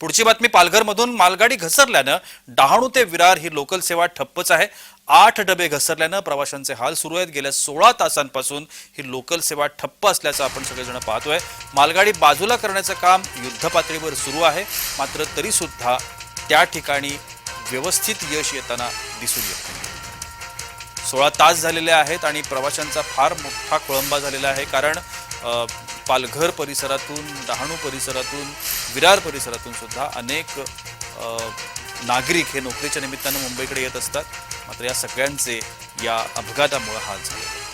पुढची बातमी पालघरमधून मालगाडी घसरल्यानं डहाणू ते विरार ही लोकल सेवा ठप्पच आहे. आठ डबे घसरल्यानं प्रवाशांचे हाल सुरू आहेत. गेल्या सोळा तासांपासून ही लोकल सेवा ठप्प असल्याचं आपण सगळेजण पाहतोय. मालगाडी बाजूला करण्याचं काम युद्धपातळीवर सुरू आहे. मात्र तरीसुद्धा त्या ठिकाणी व्यवस्थित यश येताना दिसून येत सोळा तास झालेले आहेत आणि प्रवाशांचा फार मोठा खोळंबा झालेला आहे. कारण पालघर परिसरातून डहाणू परिसरातून विरार परिसरातून सुद्धा अनेक नागरिक हे नोकरीच्या निमित्तानं मुंबईकडे येत असतात. मात्र या सगळ्यांचे या अपघातामुळे हाल झाले.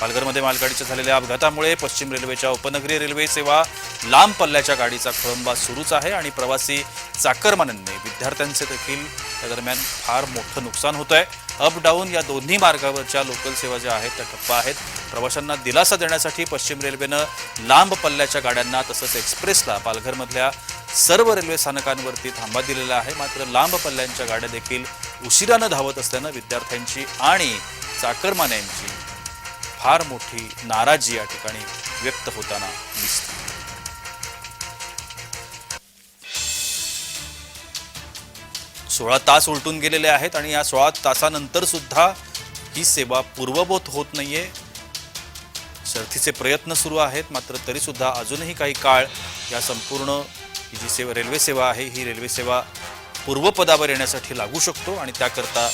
पालघरमध्ये मालगाडीच्या झालेल्या अपघातामुळे पश्चिम रेल्वेच्या उपनगरीय रेल्वे सेवा लांब पल्ल्याच्या गाडीचा खोळंबा सुरूच आहे आणि प्रवासी चाकरमान्यांनी विद्यार्थ्यांचे देखील त्या दरम्यान फार मोठं नुकसान होत आहे अप डाऊन या दोन्ही मार्गावरच्या लोकल सेवा ज्या आहेत त्या ठप्प आहेत. प्रवाशांना दिलासा देण्यासाठी पश्चिम रेल्वेनं लांब पल्ल्याच्या गाड्यांना तसंच एक्सप्रेसला पालघरमधल्या सर्व रेल्वे स्थानकांवरती थांबा दिलेला आहे. मात्र लांब पल्ल्यांच्या गाड्या देखील उशिरानं धावत असल्यानं विद्यार्थ्यांची आणि चाकरमान्यांची फार मोठी नाराजी या ठिकाणी व्यक्त होताना दिसते. सोळा तास उलटून गेलेले आहेत आणि या सोळा तासानंतर सुद्धा ही सेवा पूर्वबोध होत नाहीये. शर्थीचे प्रयत्न सुरू आहेत मात्र तरी सुद्धा अजूनही काही काळ या संपूर्ण जी सेवा रेल्वे सेवा आहे ही रेल्वे सेवा पूर्वपदावर येण्यासाठी लागू शकतो आणि त्याकरता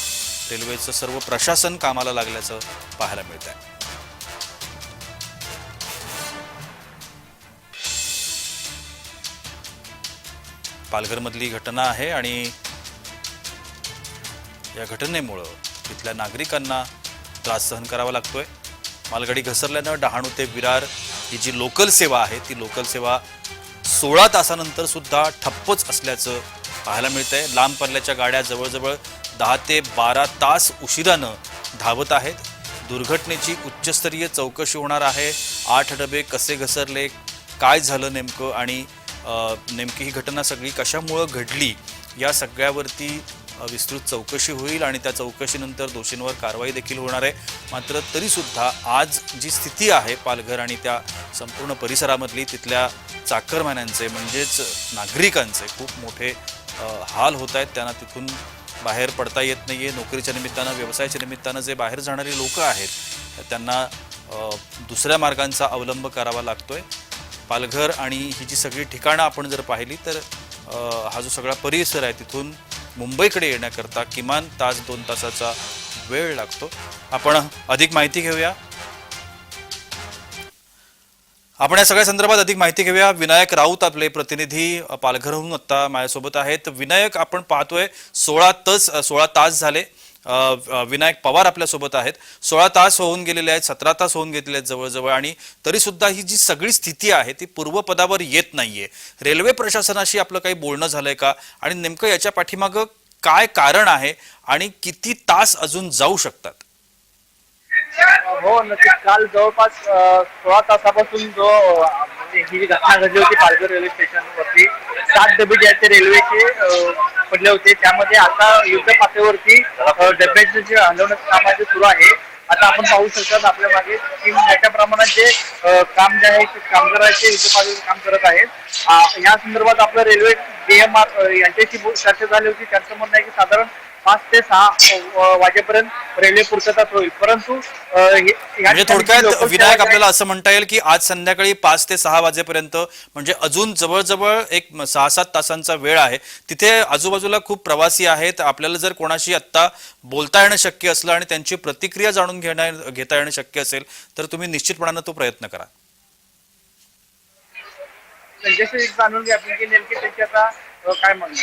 रेल्वेचं सर्व प्रशासन कामाला लागल्याचं पाहायला मिळत आहे पालघरमधली घटना आहे आणि या घटनेमुळं तिथल्या नागरिकांना त्रास सहन करावा लागतोय. मालगाडी घसरल्यानं डहाणू ते विरार ही जी लोकल सेवा आहे ती लोकल सेवा सोळा तासानंतर सुद्धा ठप्पच असल्याचं पाहायला मिळतंय. लांब पल्ल्याच्या गाड्या जवळजवळ दहा ते बारा तास उशिरानं धावत आहेत. दुर्घटनेची उच्चस्तरीय चौकशी होणार आहे. आठ डबे कसे घसरले काय झालं नेमकं आणि नेमकी ही घटना सगळी कशामुळं घडली या सगळ्यावरती विस्तृत चौकशी होईल आणि त्या चौकशीनंतर दोषींवर कारवाई देखील होणार आहे. मात्र तरीसुद्धा आज जी स्थिती आहे पालघर आणि त्या संपूर्ण परिसरामधली तिथल्या चाकरमान्यांचे म्हणजेच नागरिकांचे खूप मोठे हाल होत आहेत. त्यांना तिथून बाहेर पडता येत नाही आहे नोकरीच्या निमित्तानं व्यवसायाच्या निमित्तानं जे बाहेर जाणारी लोक आहेत त्यांना दुसऱ्या मार्गांचा अवलंब करावा लागतो आहे पालघर आणि ही जी सगळी ठिकाणं आपण जर पाहिली तर हा जो सगळा परिसर आहे तिथून मुंबईकडे येण्याकरता किमान तास दोन तासाचा वेळ लागतो. आपण अधिक माहिती घेऊया. आपण या सगळ्या संदर्भात अधिक माहिती घेऊया. विनायक राऊत आपले प्रतिनिधी पालघरहून आता माझ्यासोबत आहेत. विनायक आपण पाहतोय सोळा तास सोळा तास झाले. विनायक पवार आपल्यासोबत आहेत. सोळा तास होऊन गेलेले आहेत सतरा तास होऊन गेलेले आहेत जवळजवळ आणि तरी सुद्धा ही जी सगळी स्थिती आहे ती पूर्वपदावर येत नाहीये. रेल्वे प्रशासनाशी आपलं काही बोलणं झालंय का? आणि नेमकं याच्या पाठीमागं काय कारण आहे आणि किती तास अजून जाऊ शकतात? हो नक्कीच. काल जवळपास सोळा तासापासून जो म्हणजे ही घटना घडली होती पालघर रेल्वे स्टेशनवरती सात डबे जे आहेत ते रेल्वेचे पडले होते. त्यामध्ये आता युद्ध पातळीवरती डब्याचे जे हलवण्याचं काम आहे ते सुरू आहे. आता आपण पाहू शकतात आपल्या मागे की मोठ्या प्रमाणात जे काम जे आहे ते कामगार आहेत ते युद्ध पातळीवर काम करत आहेत. या संदर्भात आपलं रेल्वे डीएमआर यांच्याशी चर्चा झाली होती. त्यांचं म्हणणं आहे की साधारण पाच ते सहा वाजेपर्यंत रेल्वे पूर्तता होईल. परंतु म्हणजे थोडक्यात विनायक सेवा आपल्याला असं म्हणता येईल की आज संध्याकाळी पाच ते सहा वाजेपर्यंत म्हणजे अजून जवळजवळ एक सहा सात तासांचा वेळ आहे. तिथे आजूबाजूला खूप प्रवासी आहेत. आपल्याला जर कोणाशी आत्ता बोलता येणं शक्य असलं आणि त्यांची प्रतिक्रिया जाणून घेणं घेता येणं शक्य असेल तर तुम्ही निश्चितपणानं तो प्रयत्न करा. त्यांच्याशी जाणून घ्या की नेमकी त्यांची आता काय म्हणणं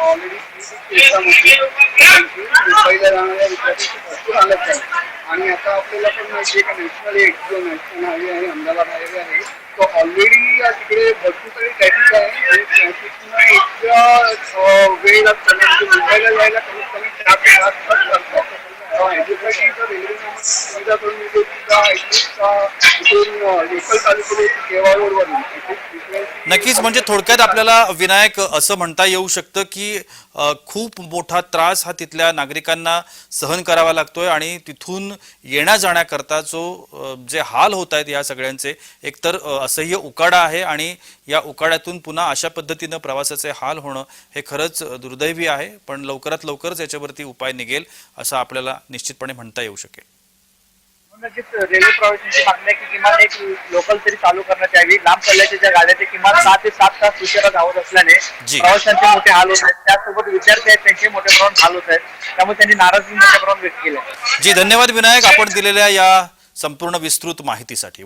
ऑलरेडी एक्झाम होती मुंबईला जाणाऱ्या विद्यार्थ्यांची भरपूर हालत झाली आणि आता आपल्याला पण माहिती आहे का नॅशनल एक नॅशनल हायवे आहे अहमदाबाद हायवे आहे तो ऑलरेडी या तिकडे भरपूर काही ट्रॅफिक आहे. आणि ट्रॅफिकमुळे इतक्या वेळ लागतो म्हणजे मुंबईला जायला कमीत कमी चार ते पाच तास लागतात. अ, ह्याच्यासाठी सुविधा करून दिली सुद्धा इथून लोकल चालू केली केवाळूरवरून नक्कीच म्हणजे थोडक्यात आपल्याला विनायक असं म्हणता येऊ शकतं की खूप मोठा त्रास हा तिथल्या नागरिकांना सहन करावा लागतोय आणि तिथून येण्या जाण्याकरता जो जे हाल होत आहेत या सगळ्यांचे एकतर असह्य उकाडा आहे आणि या उकाड्यातून पुन्हा अशा पद्धतीनं प्रवासाचे हाल होणं हे खरंच दुर्दैवी आहे पण लवकरात लवकरच याच्यावरती उपाय निघेल असं आपल्याला निश्चितपणे म्हणता येऊ शकेल. नक्कीच रेल्वे प्रवाशांची मागणी की किमान एक लोकल तरी चालू करण्यात यावी. लांब पल्ल्याच्या ज्या गाड्या ते किमान सहा ते सात तास उशिरा धावत असल्याने जी. प्रवाशांचे मोठे हाल होत आहेत. त्यासोबत विद्यार्थी आहेत त्यांचे मोठ्या प्रमाणात हाल होत आहेत. त्यामुळे त्यांनी नाराजगी मोठ्या प्रमाणात व्यक्त केली आहे. जी धन्यवाद विनायक आपण दिलेल्या या संपूर्ण विस्तृत माहितीसाठी.